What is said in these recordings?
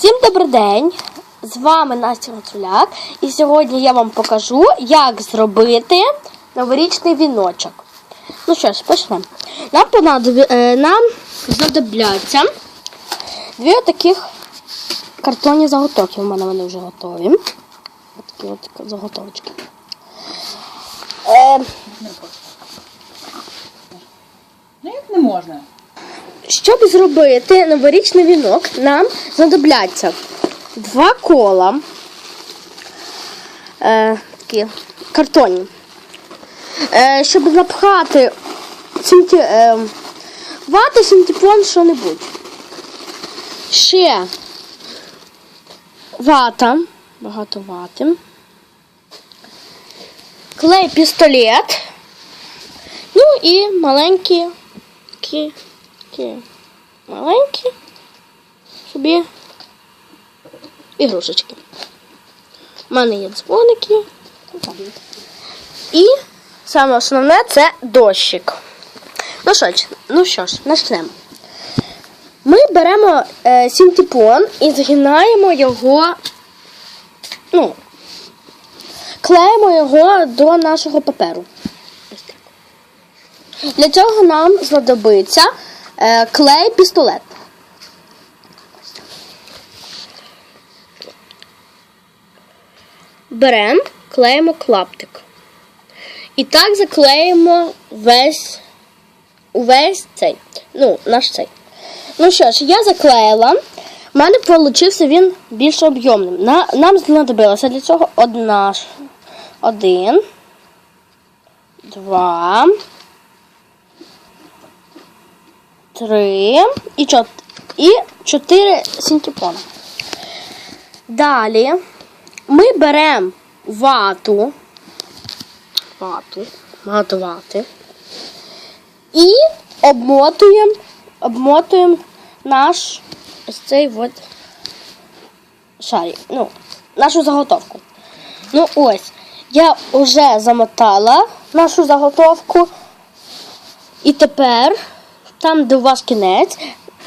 Всім добрий день! З вами Настя Гуцуляк. І сьогодні я вам покажу, як зробити новорічний віночок. Ну що ж, почнемо. Нам понадобі, е, нам знадобляться дві таких картонні заготовки. У мене вони вже готові. Такі от заготовочки. Е, Ну як не можна? Щоб зробити новорічний вінок, нам знадобляться два кола, е, такі картонні. Е, щоб запхати синті, е, вати, синтепон, що-небудь. Ще вата, багато вати. Клей пістолет. Ну і маленькі такі, такі маленькі собі ігрушечки. У мене є дзвоники. І саме основне це дощик. Ну що ж, ну що ж, почнемо. Ми беремо е, синтепон і згинаємо його, ну, клеїмо його до нашого паперу. Для цього нам знадобиться клей пістолет. Беремо, клеїмо клаптик. І так заклеїмо весь увесь цей. Ну, наш цей. Ну що ж, я заклеїла. У мене вийшов він більш об'ємним. На, нам знадобилося для цього одна, один, два, три і, чот, і чотири синтепона. Далі ми беремо вату, вату, багато вати і обмотуємо, обмотуємо наш ось цей от шарик, ну, нашу заготовку. Ну ось, я вже замотала нашу заготовку. І тепер, там, де у вас кінець,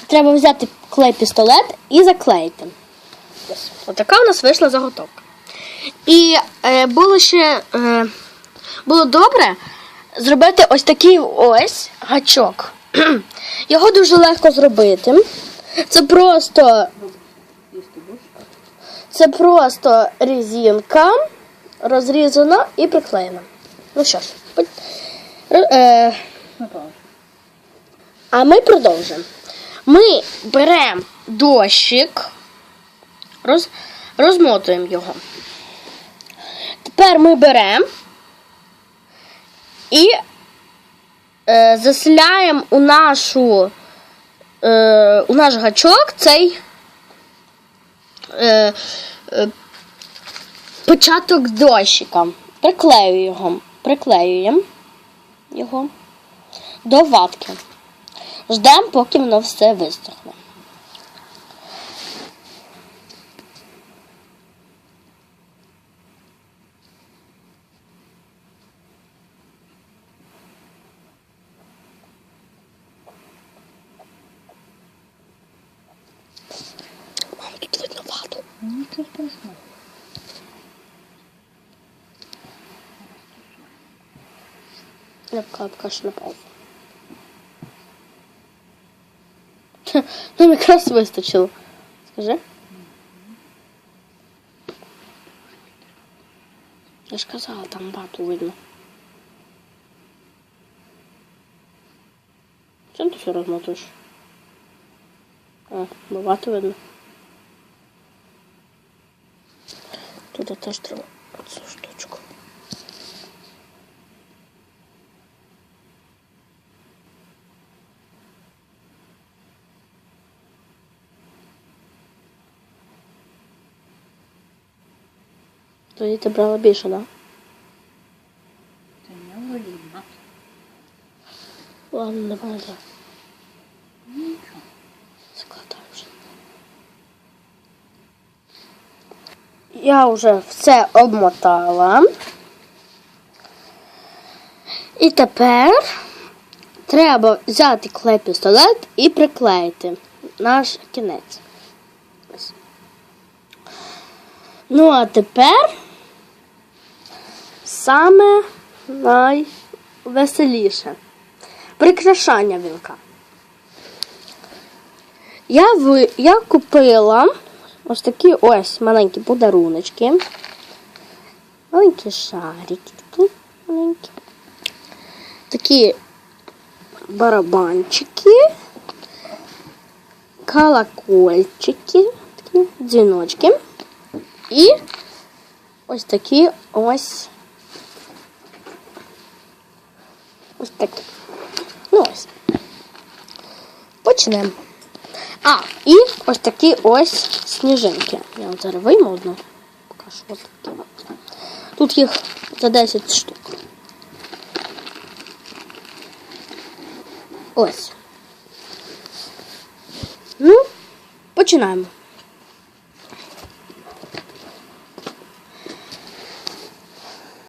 треба взяти клей-пістолет і заклеїти. Отака у нас вийшла заготовка. І е, було ще е, було добре зробити ось такий ось гачок. Його дуже легко зробити. Це просто, це просто резинка розрізана і приклеєна. Ну що ж, е. А ми продовжуємо. Ми беремо дощик, роз, розмотуємо його. Тепер ми беремо і е, заселяємо у нашу е, у наш гачок цей е, е, початок дощика. Приклеюємо його. Приклеюємо його до ватки. Ждемо, поки воно все висохне. Мам, тут видно вату. Ну, Нічого страшного. Я капкаш на паузу. Нам якраз вистачило. Скажи. Я ж казала, там бату видно. Чим ти все розмотуєш? А, бо бату видно. Туди теж треба цю Тоді ти брала більше, да? Це не воліна. Ладно, не важливо. Нічого. Складаю вже. Я вже все обмотала. І тепер треба взяти клей пістолет і приклеїти наш кінець. Ну, а тепер саме найвеселіше. Прикрашання вінка. Я, ви, я купила ось такі ось маленькі подаруночки. Маленькі шарики такі маленькі. Такі барабанчики, колокольчики, такі дзвіночки. І ось такі ось. Ось такі. Ну ось. Почнемо. А, і ось такі ось сніжинки. Я от зараз вийму одну. Покажу ось такі. Тут їх за 10 штук. Ось. Ну, починаємо.